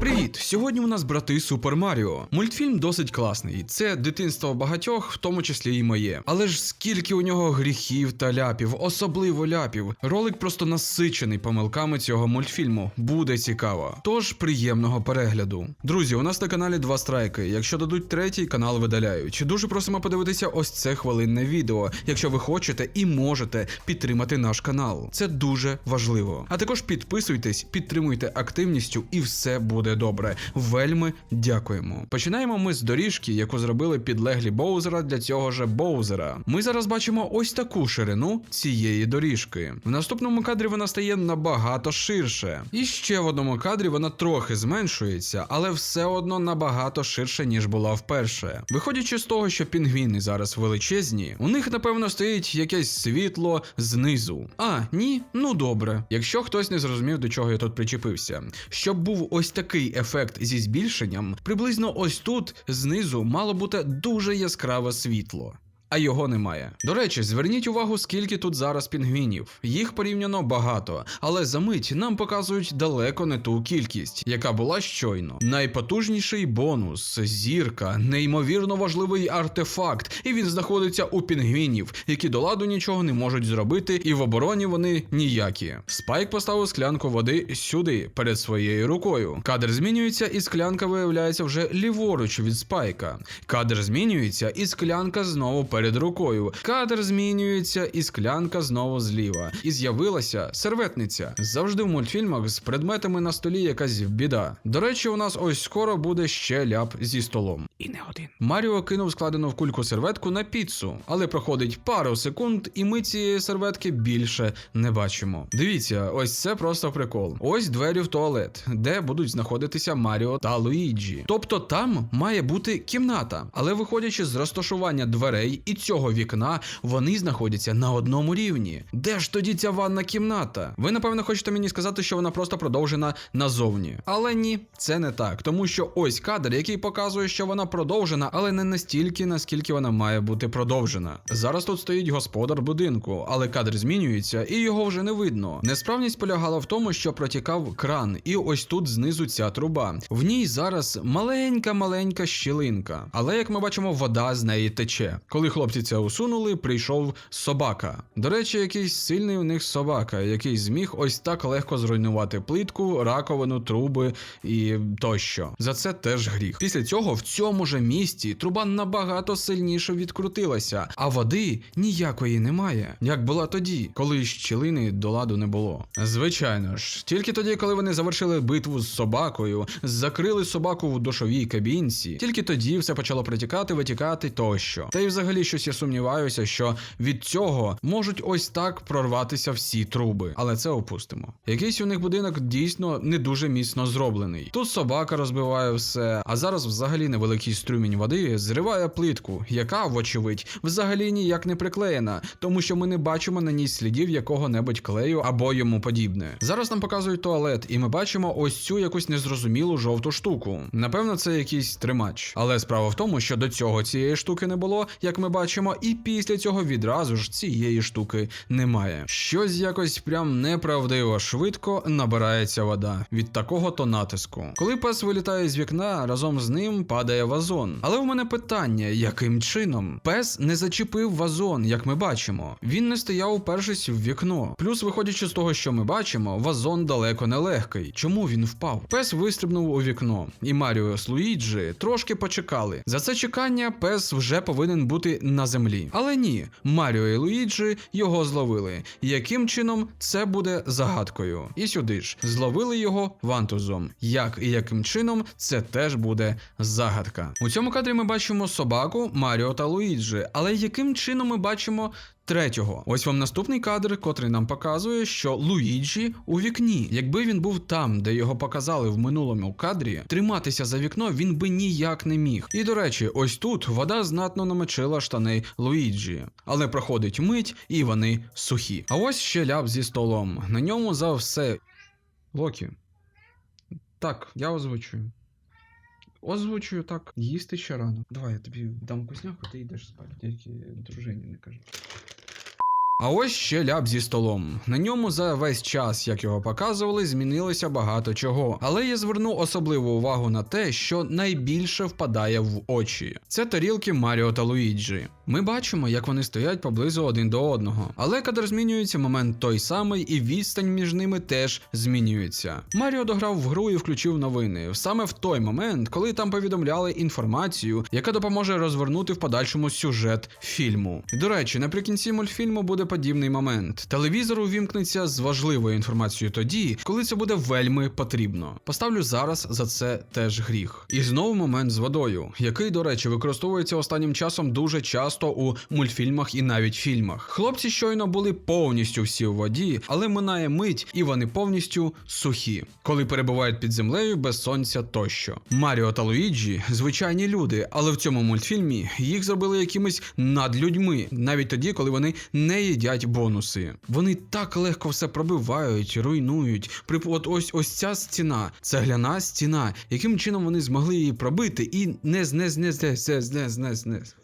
Привіт! Сьогодні у нас брати Супер Маріо. Мультфільм досить класний. Це дитинство багатьох, в тому числі і моє. Але ж скільки у нього гріхів та ляпів, особливо ляпів. Ролик просто насичений помилками цього мультфільму. Буде цікаво. Тож приємного перегляду. Друзі, у нас на каналі два страйки. Якщо дадуть третій, канал видаляють. Дуже просимо подивитися ось це хвилинне відео, якщо ви хочете і можете підтримати наш канал. Це дуже важливо. А також підписуйтесь, підтримуйте активністю, і все буде добре. Вельми дякуємо. Починаємо ми з доріжки, яку зробили підлеглі Боузера для цього же Боузера. Ми зараз бачимо ось таку ширину цієї доріжки. В наступному кадрі вона стає набагато ширше. І ще в одному кадрі вона трохи зменшується, але все одно набагато ширше, ніж була вперше. Виходячи з того, що пінгвіни зараз величезні, у них напевно стоїть якесь світло знизу. А, ні, ну добре. Якщо хтось не зрозумів, до чого я тут причепився. Щоб був ось такий ефект зі збільшенням, приблизно ось тут знизу мало бути дуже яскраве світло. А його немає. До речі, зверніть увагу, скільки тут зараз пінгвінів. Їх порівняно багато, але за мить нам показують далеко не ту кількість, яка була щойно. Найпотужніший бонус, зірка, неймовірно важливий артефакт, і він знаходиться у пінгвінів, які до ладу нічого не можуть зробити, і в обороні вони ніякі. Спайк поставив склянку води сюди, перед своєю рукою. Кадр змінюється, і склянка виявляється вже ліворуч від спайка. Кадр змінюється, і склянка знову перед рукою. Кадр змінюється, і склянка знову зліва. І з'явилася серветниця. Завжди в мультфільмах з предметами на столі якась біда. До речі, у нас ось скоро буде ще ляп зі столом. І не один. Маріо кинув складену в кульку серветку на піцу, але проходить пару секунд, і ми цієї серветки більше не бачимо. Дивіться, ось це просто прикол. Ось двері в туалет, де будуть знаходитися Маріо та Луїджі. Тобто там має бути кімната, але виходячи з розташування дверей і цього вікна, вони знаходяться на одному рівні. Де ж тоді ця ванна кімната? Ви напевно хочете мені сказати, що вона просто продовжена назовні. Але ні, це не так, тому що ось кадр, який показує, що вона продовжена, але не настільки, наскільки вона має бути продовжена. Зараз тут стоїть господар будинку, але кадр змінюється і його вже не видно. Несправність полягала в тому, що протікав кран, і ось тут знизу ця труба. В ній зараз маленька-маленька щілинка. Але як ми бачимо, вода з неї тече. Коли хлопці це усунули, прийшов собака. До речі, якийсь сильний у них собака, який зміг ось так легко зруйнувати плитку, раковину, труби і тощо. За це теж гріх. Після цього в цьому же місці труба набагато сильніше відкрутилася, а води ніякої немає, як була тоді, коли щілини до ладу не було. Звичайно ж, тільки тоді, коли вони завершили битву з собакою, закрили собаку в душовій кабінці, тільки тоді все почало протікати, витікати тощо. Та й взагалі щось я сумніваюся, що від цього можуть ось так прорватися всі труби, але це опустимо. Якийсь у них будинок дійсно не дуже міцно зроблений. Тут собака розбиває все, а зараз взагалі невеликий струмінь води зриває плитку, яка, вочевидь, взагалі ніяк не приклеєна, тому що ми не бачимо на ній слідів якого-небудь клею або йому подібне. Зараз нам показують туалет, і ми бачимо ось цю якусь незрозумілу жовту штуку. Напевно, це якийсь тримач. Але справа в тому, що до цього цієї штуки не було, як ми бачимо, і після цього відразу ж цієї штуки немає. Щось якось прям неправдиво швидко набирається вода від такого то натиску. Коли пес вилітає з вікна, разом з ним падає вазон. Але в мене питання, яким чином? Пес не зачепив вазон, як ми бачимо. Він не стояв упершись в вікно. Плюс, виходячи з того, що ми бачимо, вазон далеко не легкий. Чому він впав? Пес вистрибнув у вікно, і Маріо з Луїджі трошки почекали. За це чекання пес вже повинен бути на землі. Але ні, Маріо і Луїджі його зловили. Яким чином це буде загадкою? І сюди ж зловили його вантузом. Як і яким чином це теж буде загадка. У цьому кадрі ми бачимо собаку, Маріо та Луїджі, але яким чином ми бачимо третього? Ось вам наступний кадр, котрий нам показує, що Луїджі у вікні. Якби він був там, де його показали в минулому кадрі, триматися за вікно він би ніяк не міг. І до речі, ось тут вода знатно намочила штани Луїджі, але проходить мить і вони сухі. А ось ще ляп зі столом. На ньому за все. Локі. Так, я озвучую. Озвучую так. Їсти ще рано. Давай я тобі дам вкусняху, ти йдеш спати. Тільки дружині не кажи. А ось ще ляп зі столом. На ньому за весь час, як його показували, змінилося багато чого. Але я зверну особливу увагу на те, що найбільше впадає в очі. Це тарілки Маріо та Луїджі. Ми бачимо, як вони стоять поблизу один до одного. Але кадр змінюється, момент той самий, і відстань між ними теж змінюється. Маріо дограв в гру і включив новини саме в той момент, коли там повідомляли інформацію, яка допоможе розвернути в подальшому сюжет фільму. До речі, наприкінці мультфільму буде подібний момент. Телевізор увімкнеться з важливою інформацією тоді, коли це буде вельми потрібно. Поставлю зараз за це теж гріх. І знову момент з водою, який, до речі, використовується останнім часом дуже часто у мультфільмах і навіть фільмах. Хлопці щойно були повністю всі у воді, але минає мить, і вони повністю сухі, коли перебувають під землею без сонця тощо. Маріо та Луїджі звичайні люди, але в цьому мультфільмі їх зробили якимись надлюдьми, навіть тоді, коли вони не їдять бонуси. Вони так легко все пробивають, руйнують. При от ось ось ця стіна, цегляна стіна. Яким чином вони змогли її пробити і не зне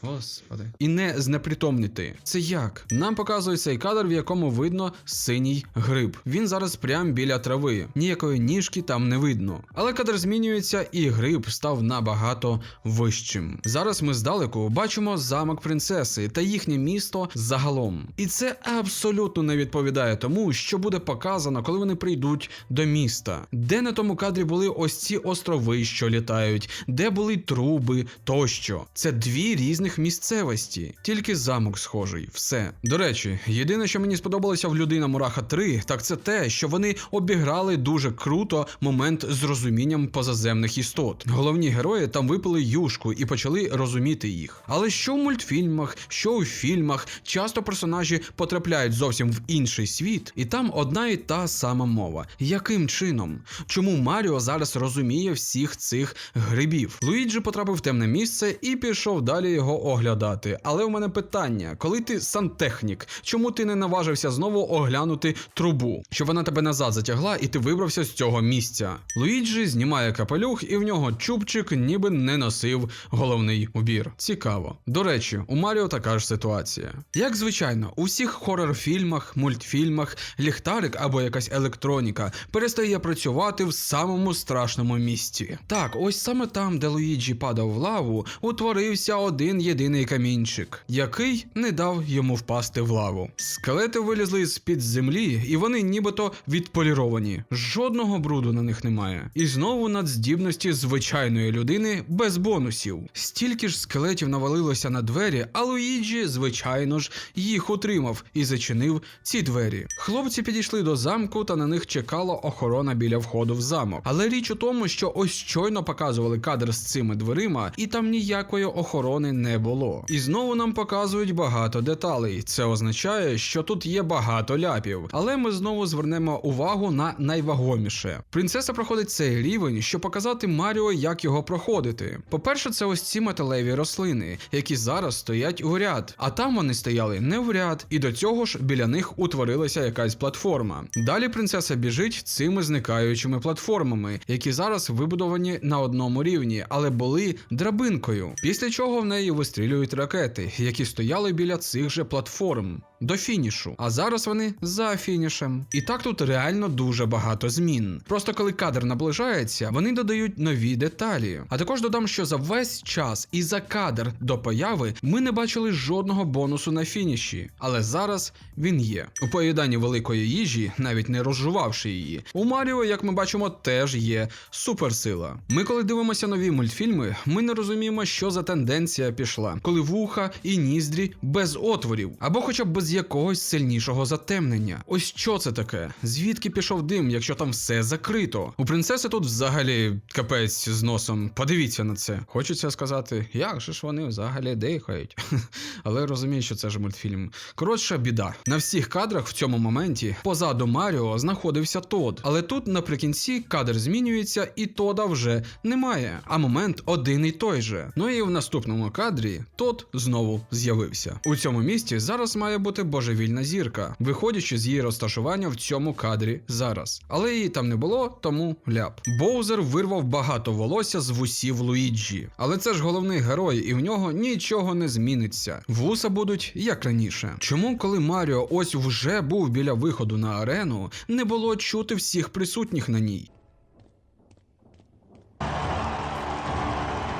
Господи. І не знепритомнити. Це як? Нам показують цей кадр, в якому видно синій гриб. Він зараз прямо біля трави. Ніякої ніжки там не видно. Але кадр змінюється, і гриб став набагато вищим. Зараз ми здалеку бачимо замок принцеси та їхнє місто загалом. І це абсолютно не відповідає тому, що буде показано, коли вони прийдуть до міста. Де на тому кадрі були ось ці острови, що літають, де були труби тощо. Це дві різних місцевості, тільки замок схожий. Все. До речі, єдине, що мені сподобалося в людина Мураха 3, так це те, що вони обіграли дуже круто момент з розумінням позаземних істот. Головні герої там випили юшку і почали розуміти їх. Але що в мультфільмах, що у фільмах, часто персонажі потрапляють зовсім в інший світ, і там одна і та сама мова. Яким чином? Чому Маріо зараз розуміє всіх цих грибів? Луїджі потрапив в темне місце і пішов далі його оглядати. Але у мене питання: коли ти сантехнік, чому ти не наважився знову оглянути трубу, щоб вона тебе назад затягла і ти вибрався з цього місця? Луїджі знімає капелюх, і в нього чубчик ніби не носив головний убір. Цікаво. До речі, у Маріо така ж ситуація. Як звичайно, у всіх хорор-фільмах, мультфільмах, ліхтарик або якась електроніка перестає працювати в самому страшному місці. Так, ось саме там, де Луїджі падав в лаву, утворився один єдиний камінчик, який не дав йому впасти в лаву. Скелети вилізли з під землі, і вони нібито відполіровані. Жодного бруду на них немає. І знову надздібності звичайної людини без бонусів. Стільки ж скелетів навалилося на двері, а Луїджі, звичайно ж, їх утримав і зачинив ці двері. Хлопці підійшли до замку, та на них чекала охорона біля входу в замок. Але річ у тому, що ось щойно показували кадр з цими дверима, і там ніякої охорони не було. І знову нам показують багато деталей. Це означає, що тут є багато ляпів. Але ми знову звернемо увагу на найвагоміше. Принцеса проходить цей рівень, щоб показати Маріо, як його проходити. По-перше, це ось ці металеві рослини, які зараз стоять у ряд, а там вони стояли не в ряд, і до цього ж біля них утворилася якась платформа. Далі принцеса біжить цими зникаючими платформами, які зараз вибудовані на одному рівні, але були драбинкою. Після чого в неї вистрілюють ракети, які стояли біля цих же платформ. До фінішу, а зараз вони за фінішем. І так тут реально дуже багато змін. Просто коли кадр наближається, вони додають нові деталі. А також додам, що за весь час і за кадр до появи ми не бачили жодного бонусу на фініші, але зараз він є. У поїданні великої їжі, навіть не розжувавши її, у Маріо, як ми бачимо, теж є суперсила. Ми, коли дивимося нові мультфільми, ми не розуміємо, що за тенденція пішла, коли вуха і ніздрі без отворів, або хоча б без якогось сильнішого затемнення. Ось що це таке? Звідки пішов дим, якщо там все закрито? У принцеси тут взагалі капець з носом. Подивіться на це. Хочеться сказати, як же ж вони взагалі дихають. Але розумію, що це ж мультфільм. Коротша біда. На всіх кадрах в цьому моменті позаду Маріо знаходився Тод. Але тут наприкінці кадр змінюється, і Тода вже немає. А момент один і той же. Ну і в наступному кадрі Тод знову з'явився. У цьому місці зараз має бути бути божевільна зірка, виходячи з її розташування в цьому кадрі зараз. Але її там не було, тому ляп. Боузер вирвав багато волосся з вусів Луїджі. Але це ж головний герой, і в нього нічого не зміниться. Вуса будуть як раніше. Чому, коли Маріо ось вже був біля виходу на арену, не було чути всіх присутніх на ній?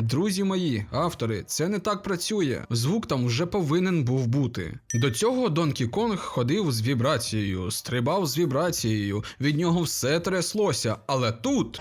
Друзі мої, автори, це не так працює. Звук там вже повинен був бути. До цього Донкі Конг ходив з вібрацією, стрибав з вібрацією, від нього все тряслося, але тут.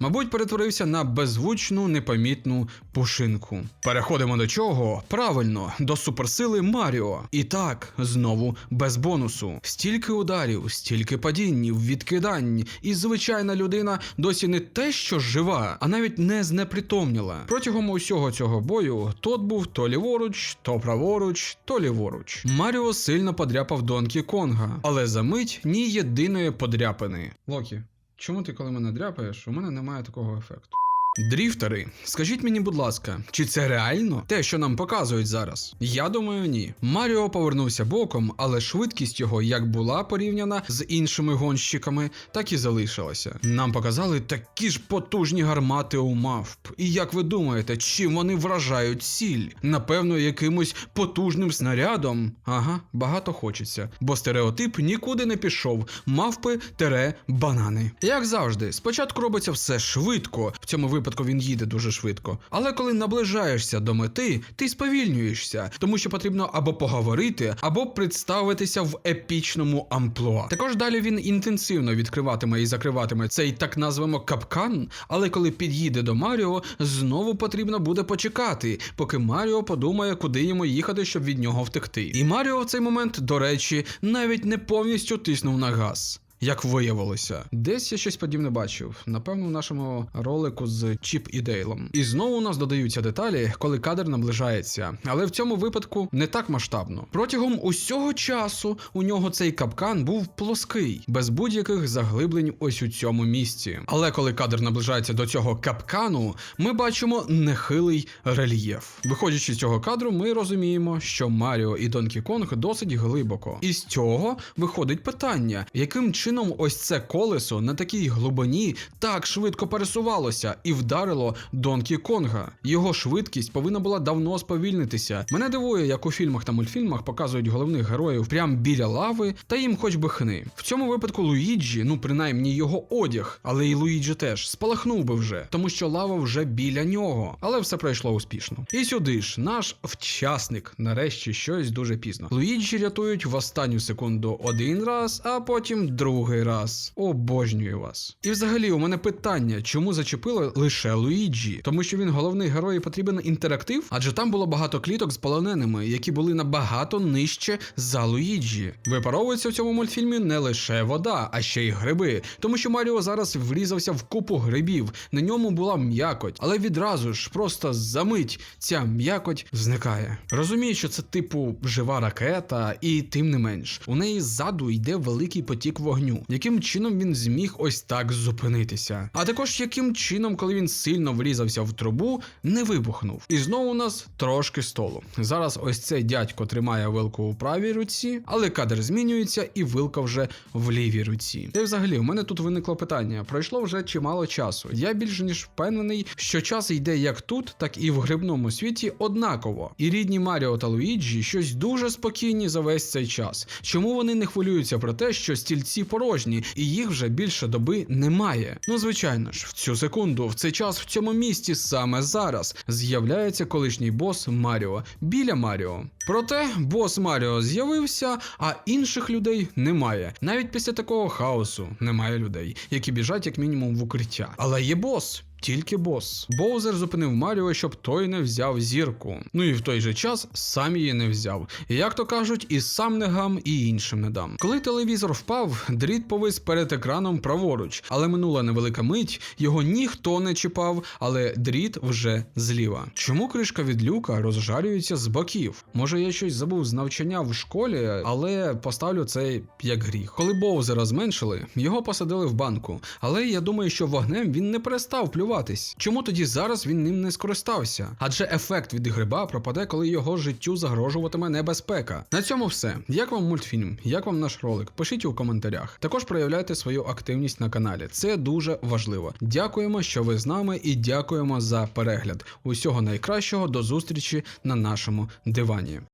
Мабуть, перетворився на беззвучну непомітну пушинку. Переходимо до чого? Правильно, до суперсили Маріо. І так, знову без бонусу. Стільки ударів, стільки падінь, відкидань, і звичайна людина досі не те, що жива, а навіть не знепритомніла. Протягом усього цього бою тот був то ліворуч, то праворуч, то ліворуч. Маріо сильно подряпав Донкі Конга, але за мить ні єдиної подряпини. Локі, Чому ти, коли мене дряпаєш, у мене немає такого ефекту? Дріфтери, скажіть мені, будь ласка, чи це реально те, що нам показують зараз? Я думаю, ні. Маріо повернувся боком, але швидкість його як була порівняна з іншими гонщиками, так і залишилася. Нам показали такі ж потужні гармати у мавп. І як ви думаєте, чим вони вражають ціль? Напевно, якимось потужним снарядом? Ага, багато хочеться, бо стереотип нікуди не пішов. Мавпи тере банани. Як завжди, спочатку робиться все швидко. В цьому випадку він їде дуже швидко. Але коли наближаєшся до мети, ти сповільнюєшся, тому що потрібно або поговорити, або представитися в епічному амплуа. Також далі він інтенсивно відкриватиме і закриватиме цей так назвемо капкан. Але коли під'їде до Маріо, знову потрібно буде почекати, поки Маріо подумає, куди йому їхати, щоб від нього втекти. І Маріо в цей момент, до речі, навіть не повністю тиснув на газ. Як виявилося, десь я щось подібне бачив. Напевно, в нашому ролику з Чіп і Дейлом. І знову у нас додаються деталі, коли кадр наближається. Але в цьому випадку не так масштабно. Протягом усього часу у нього цей капкан був плоский, без будь-яких заглиблень ось у цьому місці. Але коли кадр наближається до цього капкану, ми бачимо нехилий рельєф. Виходячи з цього кадру, ми розуміємо, що Маріо і Донкі Конг досить глибоко. І з цього виходить питання, яким чином ось це колесо на такій глибині так швидко пересувалося і вдарило Донкі Конга. Його швидкість повинна була давно сповільнитися. Мене дивує, як у фільмах та мультфільмах показують головних героїв прямо біля лави, та їм хоч би хни. В цьому випадку Луїджі, ну принаймні його одяг, але і Луїджі теж спалахнув би вже, тому що лава вже біля нього. Але все пройшло успішно. І сюди ж наш вчасник, нарешті щось дуже пізно. Луїджі рятують в останню секунду один раз, а потім другий раз. Обожнюю вас. І взагалі, у мене питання, чому зачепило лише Луїджі? Тому що він головний герой і потрібен інтерактив, адже там було багато кліток з полоненими, які були набагато нижче за Луїджі. Випаровується в цьому мультфільмі не лише вода, а ще й гриби, тому що Маріо зараз врізався в купу грибів. На ньому була м'якоть, але відразу ж просто за мить ця м'якоть зникає. Розумію, що це типу жива ракета, і тим не менш, у неї ззаду йде великий потік вогню. Яким чином він зміг ось так зупинитися? А також яким чином, коли він сильно врізався в трубу, не вибухнув. І знову у нас трошки столу. Зараз ось цей дядько тримає вилку у правій руці, але кадр змінюється, і вилка вже в лівій руці. Та взагалі, у мене тут виникло питання: пройшло вже чимало часу. Я більш ніж впевнений, що час йде як тут, так і в грибному світі однаково. І рідні Маріо та Луїджі щось дуже спокійні за весь цей час. Чому вони не хвилюються про те, що стільці порожні, і їх вже більше доби немає? Ну, звичайно ж, в цю секунду, в цей час, в цьому місті, саме зараз, з'являється колишній бос Маріо біля Маріо. Проте бос Маріо з'явився, а інших людей немає. Навіть після такого хаосу немає людей, які біжать як мінімум в укриття. Але є бос. Тільки бос. Боузер зупинив Маріо, щоб той не взяв зірку. Ну і в той же час сам її не взяв. Як то кажуть, і сам не гам, і іншим не дам. Коли телевізор впав, дріт повис перед екраном праворуч, але минула невелика мить, його ніхто не чіпав, але дріт вже зліва. Чому кришка від люка розжарюється з боків? Може я щось забув з навчання в школі, але поставлю це як гріх. Коли Боузера зменшили, його посадили в банку. Але я думаю, що вогнем він не перестав плювати розвиватись. Чому тоді зараз він ним не скористався? Адже ефект від гриба пропаде, коли його життю загрожуватиме небезпека. На цьому все. Як вам мультфільм? Як вам наш ролик? Пишіть у коментарях. Також проявляйте свою активність на каналі. Це дуже важливо. Дякуємо, що ви з нами, і дякуємо за перегляд. Усього найкращого до зустрічі на нашому дивані.